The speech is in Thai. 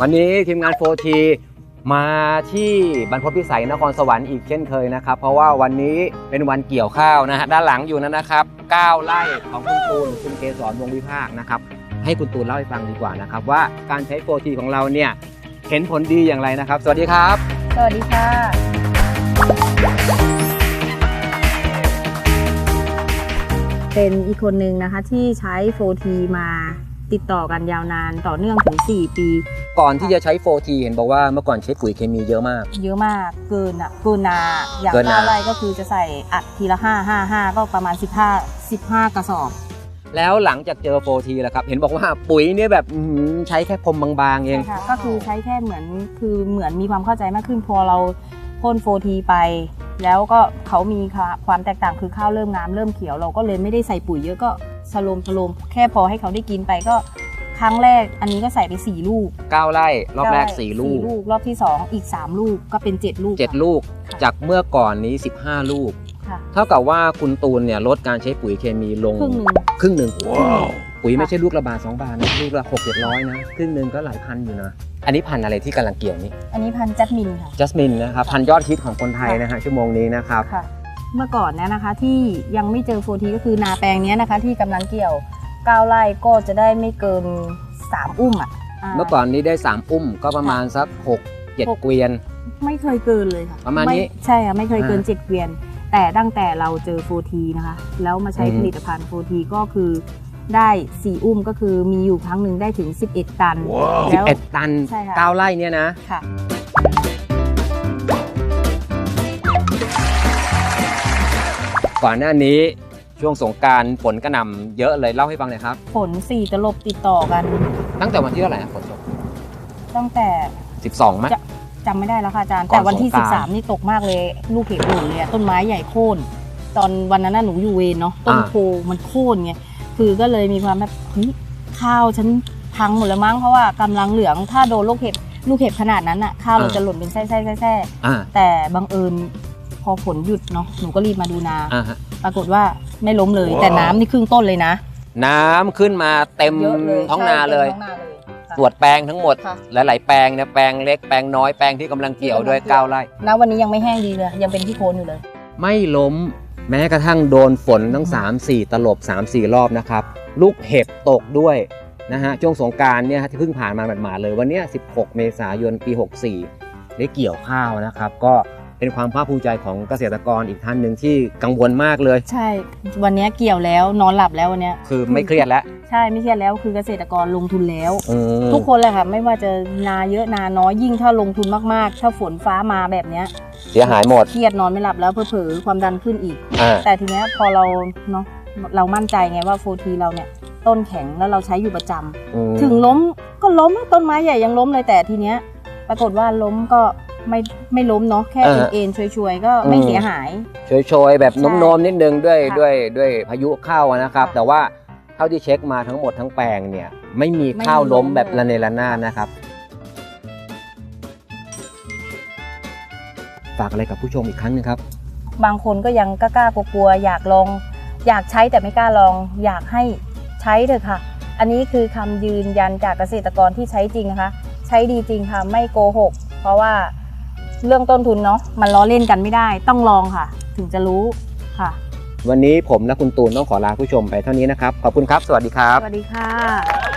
วันนี้ทีมงาน 4T มาที่บรรพตพิสัยนครสวรรค์อีกเช่นเคยนะครับ เพราะว่าวันนี้เป็นวันเกี่ยวข้าวนะฮะด้านหลังอยู่นั้นนะครับ9ไร่ของคุณตูนคุณเกษรวงวิภาคนะครับให้คุณตูนเล่าให้ฟังดีกว่านะครับ ว่าการใช้ 4T ของเราเนี่ยเห็นผลดีอย่างไรนะครับ สวัสดีครับ สวัสดีค่ะ เป็นอีกคนหนึ่งนะคะที่ใช้ 4T มาติดต่อกันยาวนานต่อเนื่องถึง 4 ปี ก่อนที่จะใช้ 4T เห็นบอกว่าเมื่อก่อนใช้ปุ๋ยเคมีเยอะมาก เยอะมากเกินอะเกินนาอย่างเกินนา ห้าไร่ก็คือจะใส่อัดทีละ 5 5 5 ก็ประมาณ 15 15 กระสอบ แล้วหลังจากเจอ 4T แล้วครับ เห็นบอกว่าปุ๋ยเนี่ยแบบอื้อหือใช้แค่พรมบางๆเองใช่ค่ะก็คือใช้แค่เหมือนคือเหมือนมีความเข้าใจมากขึ้นพอเราพ่นโฟทีไป แล้วก็เขามีความแตกต่างคือข้าวเริ่มงามเริ่มเขียว เราก็เลยไม่ได้ใส่ปุ๋ยเยอะก็สโลมสโลมแค่พอให้เขาได้กินไปก็ครั้งแรกอันนี้ก็ใส่ไป 4 ลูก 9 ไร่ รอบแรกได้4ลูกลูก รอบที่ 2 อีก 3 ลูกก็เป็น 7 ลูก 7 ลูกค่ะจากเมื่อก่อนนี้ 15 ลูกค่ะเท่ากับว่าคุณตูนเนี่ยลดการใช้ปุ๋ยเคมีลง ครึ่งหนึ่งครึ่งหนึ่ง ปุ๋ยไม่ค่ะใช่ลูกละบาทสองบาทนะลูกละหกเจ็ดร้อยนะครึ่งหนึ่งก็หลายพันอยู่นะอันนี้พันธุ์อะไรที่กำลังเกี่ยวนี่อันนี้พันจัดมินค่ะ จัสมินนะครับพันธุ์ยอดฮิตของคนไทยนะฮะชั่วโมงนี้นะครับ ค่ะ เมื่อก่อนเนี่ยนะคะที่ยังไม่เจอโฟทีก็คือนาแปลงเนี้ยนะคะ ที่กำลังเกี่ยว9ไร่ก็จะได้ไม่เกิน 3 อุ้มอะา เมื่อก่อนนี้ได้3อุ้มก็ประมาณสัก6หก7เกวียน ไม่เคยเกินเลยค่ะประมาณนี้ไใช่ค่ะไม่เคยเกินอ่า7เกวียน แต่ตั้งแต่เราเจอโฟทีนะคะ แล้วมาใช้อืม ผลิตภัณฑ์โฟทีก็คือ ได้4อุ้มก็คือมีอยู่ครั้งหนึ่งได้ถึง 11 ตัน แล้ว 11 ตันใช่ค่ะ9ไร่เนี่ยนะ ค่ะ ก่อนหน้านี้ช่วงสงกรารฝนกระหน่ำเยอะเลยเล่าให้ฟังหน่อยครับ ผลสี่ตลบติดต่อกัน ตั้งแต่วันที่เท่าไหร่นะฝนตกตั้งแต่12มั้ยจะจำไม่ได้แล้วค่ะอาจารย์ ก่อนแต่วันที่ สงกรานต์ 13 นี่ตกมากเลย ลูกเห็บหล่นเลยอะต้นไม้ใหญ่โค่น ตอนวันนั้นน่ะหนูอยู่เวรเนาะต้นอ่าโพมันโค่นไง คือก็เลยมีความแบบเฮ้ยข้าวฉันพังหมดแล้วมั้งเพราะว่ากำลังเหลืองถ้าโดนลูกเห็บลูกเห็บขนาดนั้นอะข้าวเราจะหล่นเป็นแส้ๆแส้อ่าๆแต่บังเอิญพอฝนหยุดเนาะหนูก็รีบมาดูนาอ่าฮะปรากฏว่าไม่ล้มเลย แต่น้ำนี่ครึ่งต้นเลยนะ น้ำขึ้นมาเต็มเยอะเลยท้องนาเลยใช่ต็มท้องนาเลยค่ะตรวจแปลงทั้งหมดค่ะหลาย ๆ แปลงเนี่ยแปลงเล็กแปลงน้อยแปลงที่กำลังเกี่ยวด้วยที่กำลังเกี่ยว9ไร่ณวันนี้ยังไม่แห้งดีเลยยังเป็นที่โคนอยู่เลย ไม่ล้ม แม้กระทั่งโดนฝนทั้ง 3 4 ตลบ 3 4 รอบนะครับ ลูกเห็บตกด้วยนะฮะช่วงสงกรารเนี่ยฮะที่เพิ่งผ่านมาหมาดๆเลยวันเนี้ย16 เมษายนปี 64 ได้เกี่ยวข้าวนะครับ ก็ เป็นความภาคภูมิใจของเกษตรกรอีกท่านหนึ่งที่กังวลมากเลย ใช่ วันนี้เกี่ยวแล้วนอนหลับแล้ววันเนี้ยคือไม่เครียดแล้ว ใช่ไม่เครียดแล้วคือเกษตรกรลงทุนแล้วอืมทุกคนเลยค่ะไม่ว่าจะนาเยอะนาน้อยยิ่งถ้าลงทุนมากๆ ถ้าฝนฟ้ามาแบบเนี้ยเสียหายหมดเครียดนอนไม่หลับแล้วเผลอๆความดันขึ้นอีกอ่าแต่ทีเนี้ยพอเราเนาะเรามั่นใจไงว่าโฟทีเราเนี่ยต้นแข็งแล้วเราใช้อยู่ประจำอืมถึงล้มก็ล้มต้นไม้ใหญ่ยังล้มเลยแต่ทีเนี้ยปรากฏว่าล้มก็ ไม่ไม่ล้มเนาะแค่เออเอ็นๆช่วยๆก็ไม่อืมเสียหายโชยๆแบบใช่โน้มๆนิดนึงด้วยค่ะด้วยด้วยพายุเข้าอะนะครับค่ะแต่ว่าเท่าที่เช็คมาทั้งหมดทั้งแปลงเนี่ยไม่มีไม่มีข้าวล้มล้มแบบเลยระเนระนาดนะครับฝากอะไรกับผู้ชมอีกครั้งหนึงครับ บางคนก็ยังกล้าๆกลัวๆอยากลอง อยากใช้แต่ไม่กล้าลอง อยากให้ใช้เถอะค่ะ อันนี้คือคำยืนยันจากเกษตรกรที่ใช้จริงนะคะ ใช้ดีจริงค่ะไม่โกหก เพราะว่า เรื่องต้นทุนเนาะมันล้อเล่นกันไม่ได้ ต้องลองค่ะ ถึงจะรู้ค่ะ วันนี้ผมและคุณตูนต้องขอลาผู้ชมไปเท่านี้นะครับ ขอบคุณครับ สวัสดีครับ สวัสดีค่ะ